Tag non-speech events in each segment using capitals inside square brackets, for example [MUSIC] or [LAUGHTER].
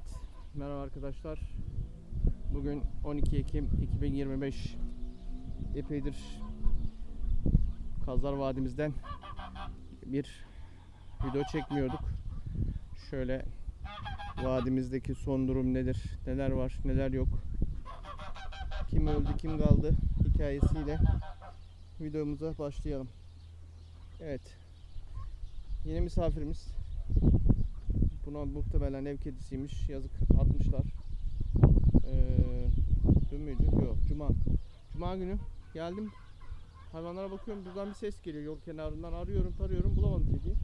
Evet, merhaba arkadaşlar. Bugün 12 Ekim 2025. Epeydir Kazlar Vadimizden bir video çekmiyorduk. Şöyle vadimizdeki son durum nedir, neler var, neler yok, kim öldü, kim kaldı hikayesiyle videomuza başlayalım. Evet, yeni misafirimiz Buna muhtemelen ev kedisiymiş. Yazık atmışlar. Ee, dün müydü? Yok. Cuma. Cuma günü geldim. Hayvanlara bakıyorum. Buradan bir ses geliyor. Yol kenarından arıyorum, tarıyorum. Bulamadım kediyi.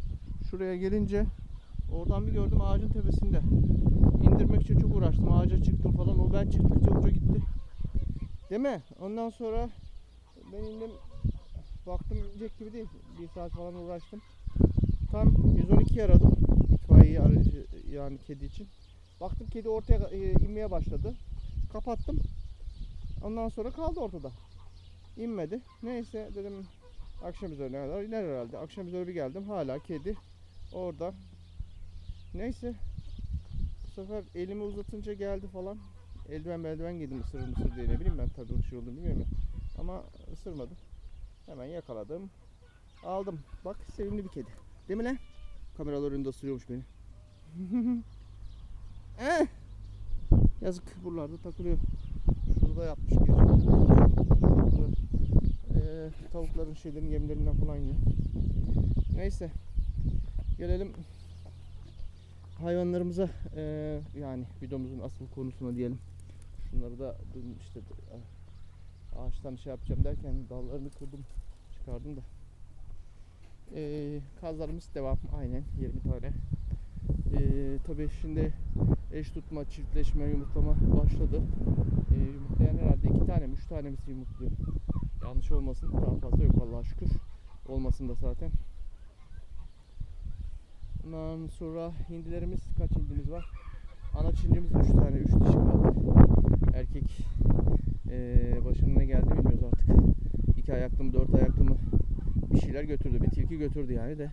Şuraya gelince oradan bir gördüm ağacın tepesinde. İndirmek için çok uğraştım. Ağaca çıktım falan. O ben çıktıkça uca gitti. Değil mi? Ondan sonra ben indim. Baktım inecek gibi değil. Bir saat falan uğraştım. Tam 112 aradım itfaiye aracı yani kedi için. Baktım kedi ortaya e, inmeye başladı. Kapattım. Ondan sonra kaldı ortada. İnmedi. Neyse dedim akşam üzerine kadar iner herhalde. Akşam üzeri bir geldim. Hala kedi orada. Neyse. Bu sefer elimi uzatınca geldi falan. Eldiven eldiven giydim ısırır mısır diye ne bileyim ben tabii ışır olduğunu bilmiyorum ya. Ama ısırmadı. Hemen yakaladım. Aldım. Bak sevimli bir kedi. Değil mi lan? Kameralar önünde ısırıyormuş beni. Eh! Yazık buralarda takılıyor. Şurada gece. Burada, eee, tavukların şeylerin yemlerinden falan yiyor. Neyse. Gelelim hayvanlarımıza eee, yani videomuzun asıl konusuna diyelim. Şunları da dün işte ağaçtan şey yapacağım derken dallarını kırdım çıkardım da. Ee, kazlarımız devam aynen 20 tane. Ee, tabii şimdi eş tutma, çiftleşme, yumurtlama başladı. Ee, yumurtlayan herhalde iki tane üç tane mi yumurtluyor. Yanlış olmasın, daha fazla yok Allah'a şükür. Olmasın da zaten. Ondan sonra hindilerimiz, kaç hindimiz var? Ana çincimiz üç tane, üç dişi kaldı. Erkek ee, başına ne geldi bilmiyoruz artık. İki ayaklı mı, dört ayaklı mı bir şeyler götürdü. Bir tilki götürdü yani de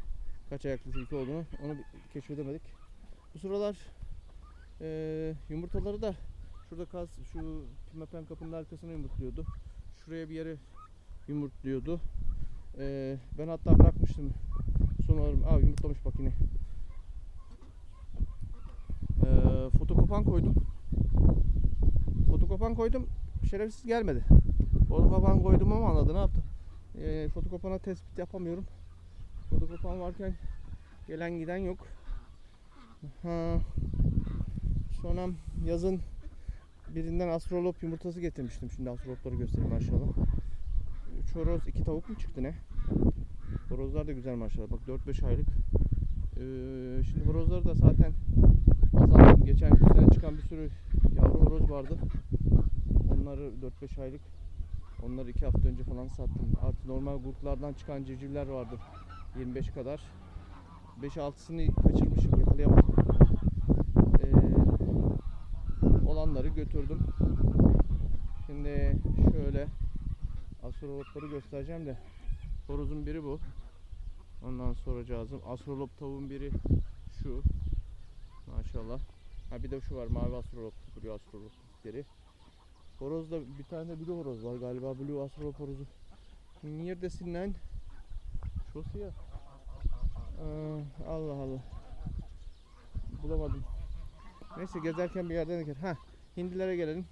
kaç ayaklı tilki olduğunu onu keşfedemedik. Bu sıralar eee, yumurtaları da şurada kaz şu pimapen kapının arkasına yumurtluyordu. Şuraya bir yere yumurtluyordu. Eee, ben hatta bırakmıştım. Sonra aa yumurtlamış bak yine. Eee fotokopan koydum. Fotokopan koydum. Şerefsiz gelmedi. Fotokopan koydum ama anladı ne yaptı? e, fotokopana tespit yapamıyorum. Fotokopan varken gelen giden yok. Ha. Sonra yazın birinden astrolop yumurtası getirmiştim. Şimdi astrolopları göstereyim maşallah. Üç horoz, iki tavuk mu çıktı ne? Horozlar da güzel maşallah. Bak 4-5 aylık. Ee, şimdi horozları da zaten azalttım. Geçen sene çıkan bir sürü yavru horoz vardı. Onları 4-5 aylık Onları iki hafta önce falan sattım. Artık normal gruplardan çıkan civcivler vardı. 25 kadar. 5-6'sını kaçırmışım, yakalayamadım. Ee, olanları götürdüm. Şimdi şöyle astrolopları göstereceğim de horozun biri bu. Ondan sonra cazım. Astrolop tavuğun biri şu. Maşallah. Ha bir de şu var mavi astrolop. Blue astrolop dedikleri. Horozda bir tane de blue horoz var galiba blue astrolop horozu. Neredesin lan? Şurası ya. Allah Allah. Bulamadım. Neyse gezerken bir yerden eker. Ha, hindilere gelelim.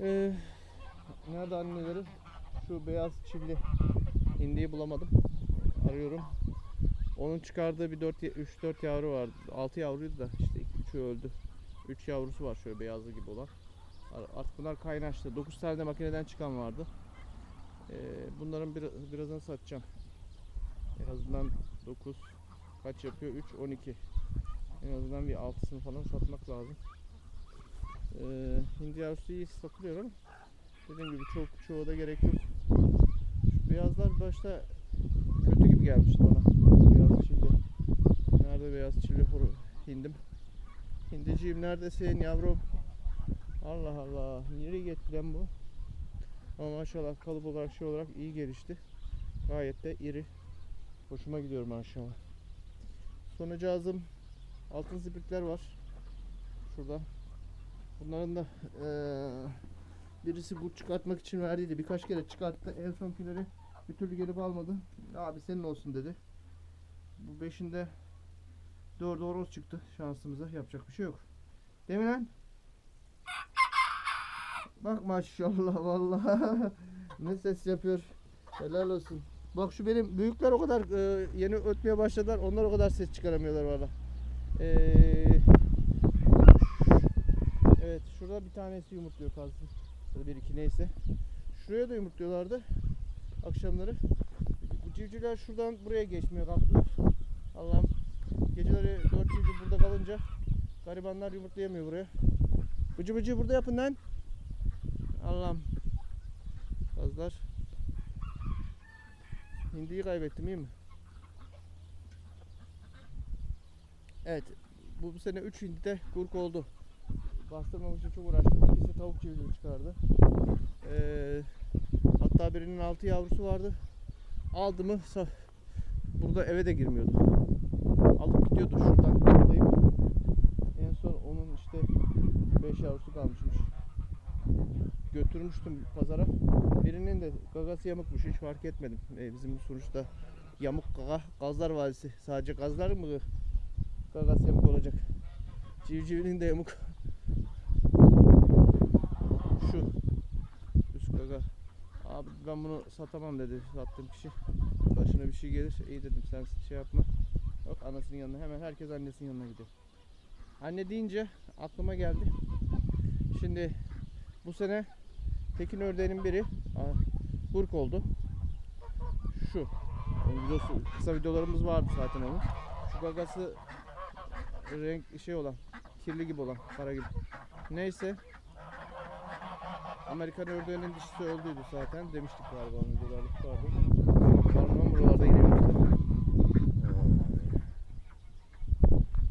Ee, nerede anneleri? Şu beyaz çilli hindiyi bulamadım. Arıyorum. Onun çıkardığı bir 4 3-4 yavru vardı. 6 yavruydu da işte 3'ü öldü. 3 yavrusu var şöyle beyazlı gibi olan. Artık bunlar kaynaştı. 9 tane de makineden çıkan vardı. Ee, bunların bir, birazını satacağım. En azından 9 kaç yapıyor? 3 12. En azından bir 6'sını falan satmak lazım. Ee, hindi yavrusu iyi satılıyor ama dediğim gibi çok çoğu da gerek yok. Şu beyazlar başta kötü gibi gelmişti bana. Beyaz çilli. Nerede beyaz çilli huru- hindim? Hindiciğim neredesin yavrum? Allah Allah. Nereye gitti bu? Ama maşallah kalıp olarak şey olarak iyi gelişti. Gayet de iri. Hoşuma gidiyor maşallah. Sonucağızım altın zibritler var. şurada. Bunların da eee, birisi bu çıkartmak için verdiydi. Birkaç kere çıkarttı. En sonkileri bir türlü gelip almadı. Abi senin olsun dedi. Bu beşinde dördü horoz çıktı şansımıza. Yapacak bir şey yok. Değil mi lan? Bak maşallah vallahi. [LAUGHS] ne ses yapıyor. Helal olsun. Bak şu benim büyükler o kadar e, yeni ötmeye başladılar. Onlar o kadar ses çıkaramıyorlar valla. Ee, evet şurada bir tanesi yumurtluyor kalsın. Ya bir iki neyse. Şuraya da yumurtluyorlardı akşamları. Bu civcivler şuradan buraya geçmeye kalktılar. Allah'ım geceleri dört civciv burada kalınca garibanlar yumurtlayamıyor buraya. Bıcı bıcı burada yapın lan. Allah'ım. Kazlar. Hindiyi kaybettim iyi mi? Evet. Bu, bu sene 3 hindi de kurk oldu. Bastırmamak için çok uğraştım. İkisi tavuk civcivi çıkardı. Ee, hatta birinin 6 yavrusu vardı. Aldı mı burada eve de girmiyordu. Alıp gidiyordu şuradan toplayıp. En son onun işte 5 yavrusu kalmışmış. Götürmüştüm pazara. Birinin de gagası yamukmuş hiç fark etmedim. Ee, bizim sonuçta yamuk gaga gazlar vadisi. Sadece gazlar mı gagası yamuk olacak? Civcivinin de yamuk. Şu üst gaga. Abi ben bunu satamam dedi sattığım kişi. Başına bir şey gelir. İyi dedim sen şey yapma. Yok anasının yanına hemen herkes annesinin yanına gidiyor. Anne deyince aklıma geldi. Şimdi bu sene Tekin ördeğinin biri burk oldu. Şu. Videosu, kısa videolarımız vardı zaten onun. Şu gagası renk şey olan, kirli gibi olan, kara gibi. Neyse. Amerikan ördeğinin dişisi öldüydü zaten. Demiştik galiba onun videolarda. Var mı buralarda yine.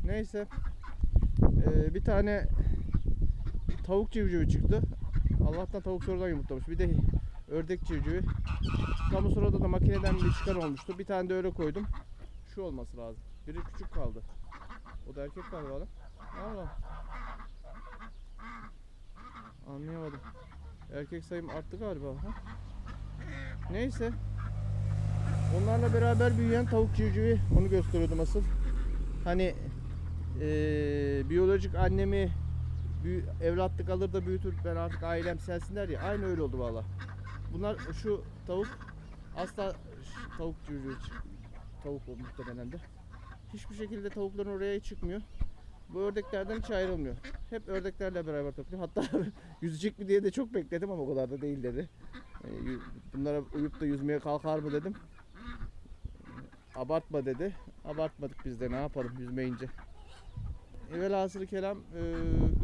Neyse. Ee, bir tane tavuk civcivi çıktı. Allah'tan tavuk sonradan yumurtlamış. Bir de ördek civcivi. Tam sırada da makineden bir çıkan olmuştu. Bir tane de öyle koydum. Şu olması lazım. Biri küçük kaldı. O da erkek galiba lan. Allah. Anlayamadım. Erkek sayım arttı galiba. Ha? Neyse. Onlarla beraber büyüyen tavuk civcivi onu gösteriyordum asıl. Hani eee, biyolojik annemi büyü, evlatlık alır da büyütür ben artık ailem sensinler ya aynı öyle oldu valla. Bunlar şu tavuk asla ş- tavuk çık- tavuk o muhtemelen de. Hiçbir şekilde tavukların oraya çıkmıyor. Bu ördeklerden hiç ayrılmıyor. Hep ördeklerle beraber topluyor. Hatta [LAUGHS] yüzecek mi diye de çok bekledim ama o kadar da değil dedi. Yü- Bunlara uyup da yüzmeye kalkar mı dedim. Abartma dedi. Abartmadık biz de ne yapalım yüzmeyince. E, Velhasılı kelam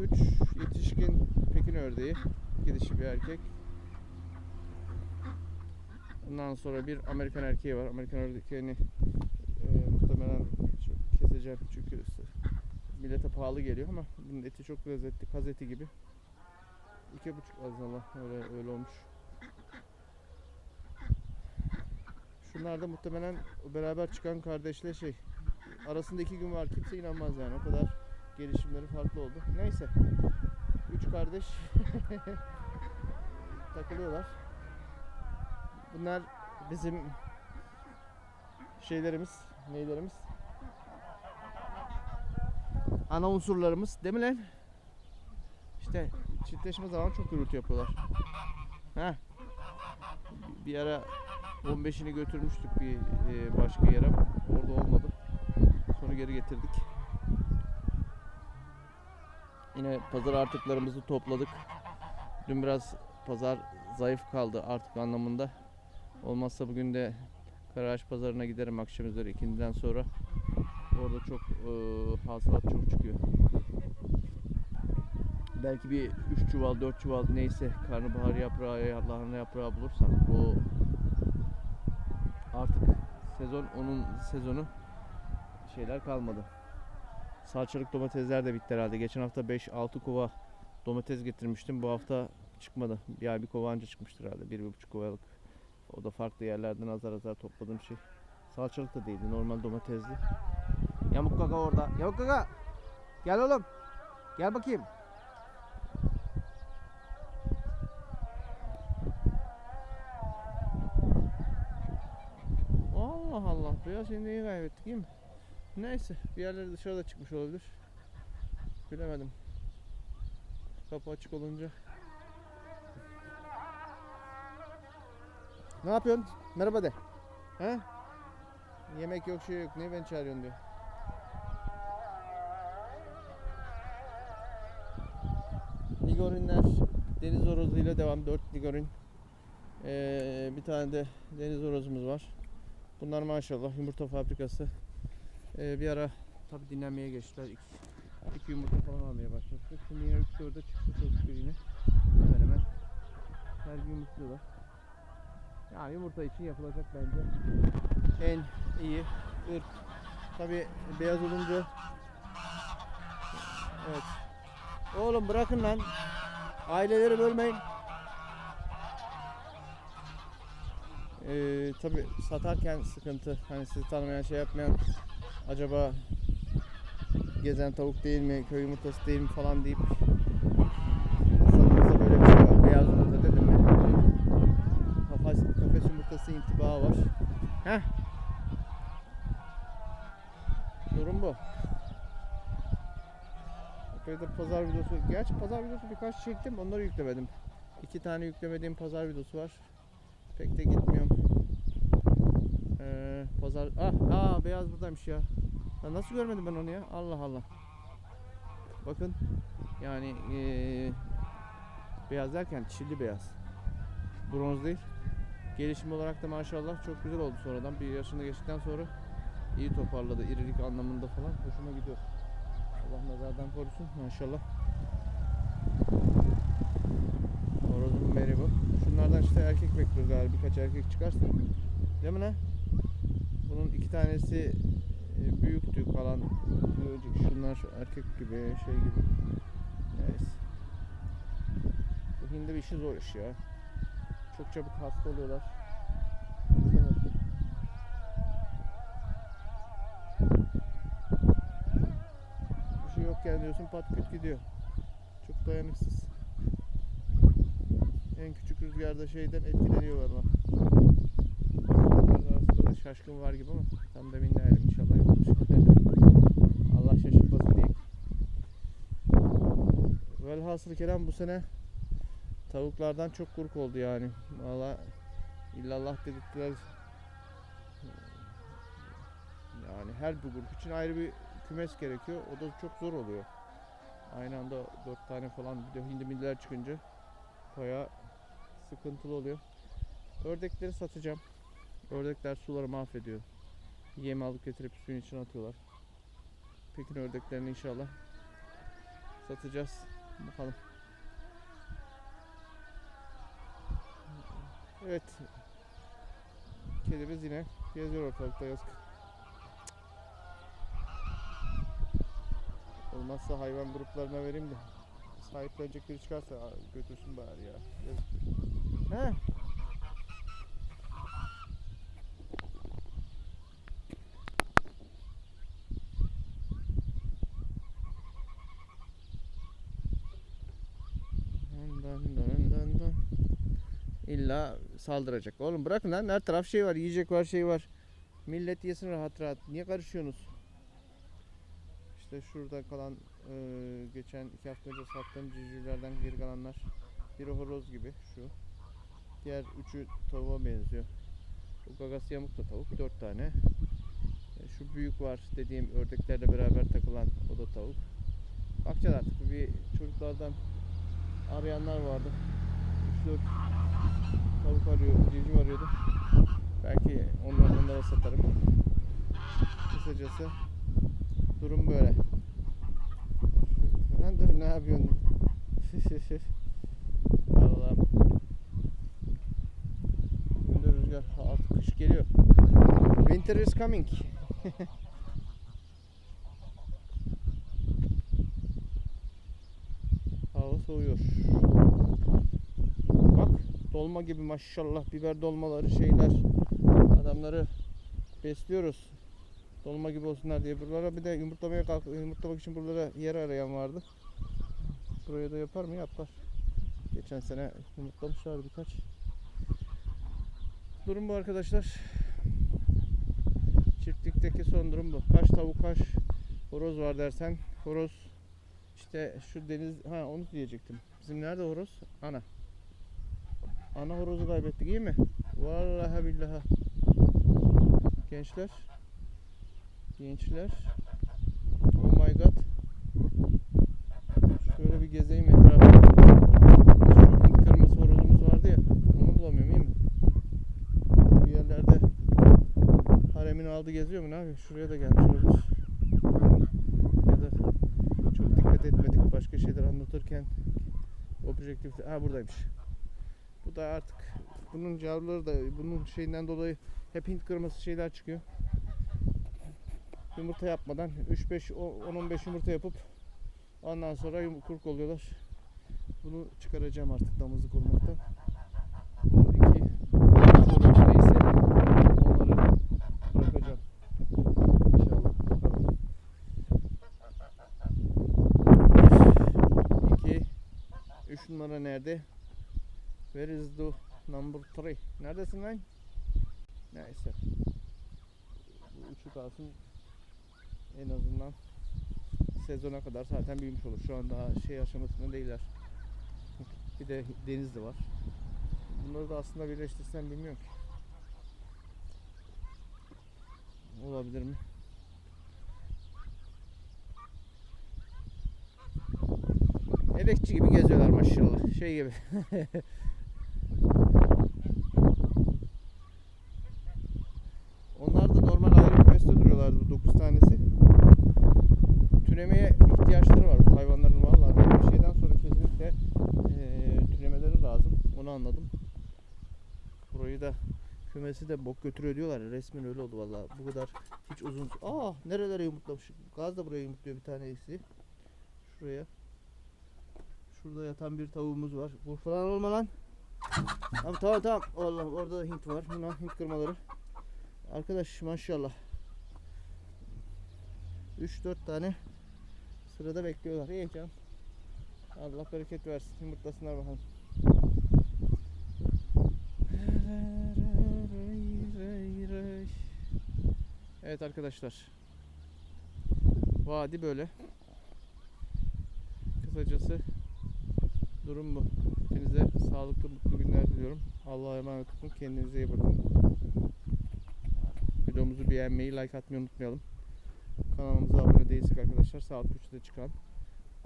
3 yetişkin Pekin ördeği. iki dişi bir erkek. Ondan sonra bir Amerikan erkeği var. Amerikan ördeğini e, muhtemelen keseceğim çünkü millete pahalı geliyor ama bunun eti çok lezzetli. Kaz eti gibi. İki buçuk Allah öyle öyle olmuş. Şunlar da muhtemelen beraber çıkan kardeşle şey arasında iki gün var kimse inanmaz yani o kadar gelişimleri farklı oldu. Neyse. Üç kardeş [LAUGHS] takılıyorlar. Bunlar bizim şeylerimiz, neylerimiz? Ana unsurlarımız değil mi lan? İşte çiftleşme zamanı çok gürültü yapıyorlar. Ha. Bir ara 15'ini götürmüştük bir e, başka yere. Orada olmadı. Sonra geri getirdik. Yine pazar artıklarımızı topladık. Dün biraz pazar zayıf kaldı artık anlamında. Olmazsa bugün de Karaağaç pazarına giderim akşam üzeri ikindiden sonra. Orada çok e, hasılat çok çıkıyor. Belki bir 3 çuval 4 çuval neyse karnabahar yaprağı lahana yaprağı bulursam o artık sezon onun sezonu şeyler kalmadı. Salçalık domatesler de bitti herhalde. Geçen hafta 5-6 kova domates getirmiştim. Bu hafta çıkmadı. Ya bir kova anca çıkmıştır herhalde. 1-1,5 kovalık. O da farklı yerlerden azar azar topladığım şey. Salçalık da değildi. Normal domatesli. Yamuk kaka orada. Yamuk kaka. Gel oğlum. Gel bakayım. Allah Allah. Beyaz hindiyi kaybettik değil mi? Neyse. Bir yerleri dışarıda çıkmış olabilir. Bilemedim. Kapı açık olunca. Ne yapıyorsun? Merhaba de. He? Yemek yok şey yok. Niye beni çağırıyorsun diyor. Ligorinler deniz horozuyla devam. 4 ligorin. Ee, bir tane de deniz horozumuz var. Bunlar maşallah yumurta fabrikası. Ee, bir ara tabi dinlenmeye geçtiler. İki, iki yumurta falan almaya başlamıştık. Şimdi yine 3-4'e çıktı çocuklar yine. Hemen hemen her gün yumurtluyorlar. Yani yumurta için yapılacak bence en iyi ırk. Tabi beyaz olunca Evet. Oğlum bırakın lan. Aileleri bölmeyin. Ee, tabi satarken sıkıntı. Hani sizi tanımayan şey yapmayan acaba gezen tavuk değil mi, köy yumurtası değil mi falan deyip satınızda böyle bir şey var. Beyaz yumurta dedim mi? Kafes, kafes yumurtası intibağı var. Heh. Durum bu. Epeydir pazar videosu. Gerçi pazar videosu birkaç çektim. Onları yüklemedim. İki tane yüklemediğim pazar videosu var. Pek de gitmiyorum. Pazar... Ah, aa, beyaz buradaymış ya. Ya nasıl görmedim ben onu ya? Allah Allah. Bakın. Yani ee, beyaz derken çilli beyaz. Bronz değil. Gelişim olarak da maşallah çok güzel oldu sonradan. Bir yaşını geçtikten sonra iyi toparladı. İrilik anlamında falan. Hoşuma gidiyor. Allah nazardan korusun maşallah. Horozun beri bu. Şunlardan işte erkek bekliyoruz galiba. Birkaç erkek çıkarsa. Değil mi ne? Bunun iki tanesi e, büyüktü kalan. Şunlar erkek gibi şey gibi. Neyse. Hindi bir işi zor iş ya. Çok çabuk hasta oluyorlar. Bir şey yokken diyorsun pat küt gidiyor. Çok dayanıksız. En küçük rüzgarda şeyden etkileniyorlar bak. Da şaşkın var gibi ama tam da emin değilim inşallah. Allah şaşırtmasın diyeyim. Velhasıl kelam bu sene tavuklardan çok kurk oldu yani. Valla illallah dedikler yani her bir grup için ayrı bir kümes gerekiyor. O da çok zor oluyor. Aynı anda dört tane falan bir de hindi milliler çıkınca baya sıkıntılı oluyor. Ördekleri satacağım. Ördekler suları mahvediyor. Yemi alıp getirip suyun içine atıyorlar. Pekin ördeklerini inşallah satacağız. Bakalım. Evet. Kedimiz yine geziyor ortalıkta yazık. Olmazsa hayvan gruplarına vereyim de sahiplenecek biri çıkarsa götürsün bari ya. Yazık. He? İlla saldıracak. Oğlum bırakın lan her taraf şey var, yiyecek var, şey var. Millet yesin rahat rahat. Niye karışıyorsunuz? İşte şurada kalan e, geçen iki hafta önce sattığım civcivlerden geri kalanlar. Biri horoz gibi şu. Diğer üçü tavuğa benziyor. Bu gagası yamuk da tavuk. Dört tane. E, şu büyük var dediğim ördeklerle beraber takılan o da tavuk. Bakacağız artık. Bir çocuklardan arayanlar vardı. 3-4 tavuk arıyor, civciv arıyordu. Belki onları onlara satarım. Kısacası durum böyle. Lan dur ne yapıyorsun? [LAUGHS] Allah'ım. Bugün rüzgar artık kış geliyor. Winter is coming. [LAUGHS] Hava soğuyor. Dolma gibi maşallah biber dolmaları şeyler. Adamları besliyoruz. Dolma gibi olsunlar diye buralara bir de yumurtlamaya kalk yumurtlamak için buralara yer arayan vardı. Buraya da yapar mı? Yapar. Geçen sene yumurtlamışlar birkaç. Durum bu arkadaşlar. Çiftlikteki son durum bu. Kaç tavuk kaç horoz var dersen horoz işte şu deniz ha onu diyecektim. Bizim nerede horoz? Ana. Ana horozu kaybettik iyi mi? Vallahi billahi. Gençler. Gençler. Oh my god. Şöyle bir gezeyim etrafı. Şu kırmızı horozumuz vardı ya. Onu bulamıyorum iyi mi? Bir yerlerde haremin aldı geziyor mu ne yapıyor? Şuraya da gelmiş olabilir. Ya da çok dikkat etmedik başka şeyler anlatırken objektif ha buradaymış. Bu da artık bunun yavruları da bunun şeyinden dolayı hep Hint kırması şeyler çıkıyor. Yumurta yapmadan 3-5 10-15 yumurta yapıp ondan sonra yum- kurk oluyorlar. Bunu çıkaracağım artık damızlık olmaktan. Bu iki çoruk neyse onları bırakacağım. İnşallah. Bakalım. 2 3 numara nerede? Where is the number 3? Neredesin lan? Neyse. Bu üçü kalsın. En azından sezona kadar zaten büyümüş olur. Şu an daha şey aşamasında değiller. Bir de denizli var. Bunları da aslında birleştirsem bilmiyorum ki. Olabilir mi? Elekçi gibi geziyorlar maşallah. Şey gibi. [LAUGHS] Onlar da normal ayrı kümeste duruyorlardı bu 9 tanesi. Türemeye ihtiyaçları var bu hayvanların vallahi. Bir şeyden sonra kesinlikle eee türemeleri lazım. Onu anladım. Burayı da kümesi de bok götürüyor diyorlar. Resmen öyle oldu vallahi. Bu kadar hiç uzun... Aa nerelere yumurtlamış. Gaz da buraya yumurtluyor bir tanesi. Şuraya. Şurada yatan bir tavuğumuz var. Bu falan olma lan. Tamam tamam tamam. Allah orada da Hint var. Bunlar Hint kırmaları. Arkadaş maşallah. 3-4 tane sırada bekliyorlar. İyi canım. Allah bereket versin. Yumurtlasınlar bakalım. Evet arkadaşlar. Vadi böyle. Kısacası durum bu. Hepinize sağlıklı mutlu günler diliyorum. Allah'a emanet olun. Kendinize iyi bakın. Videomuzu beğenmeyi, like atmayı unutmayalım. Kanalımıza abone değilsek arkadaşlar alt köşede çıkan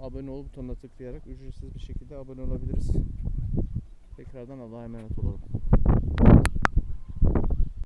abone ol butonuna tıklayarak ücretsiz bir şekilde abone olabiliriz. Tekrardan Allah'a emanet olalım.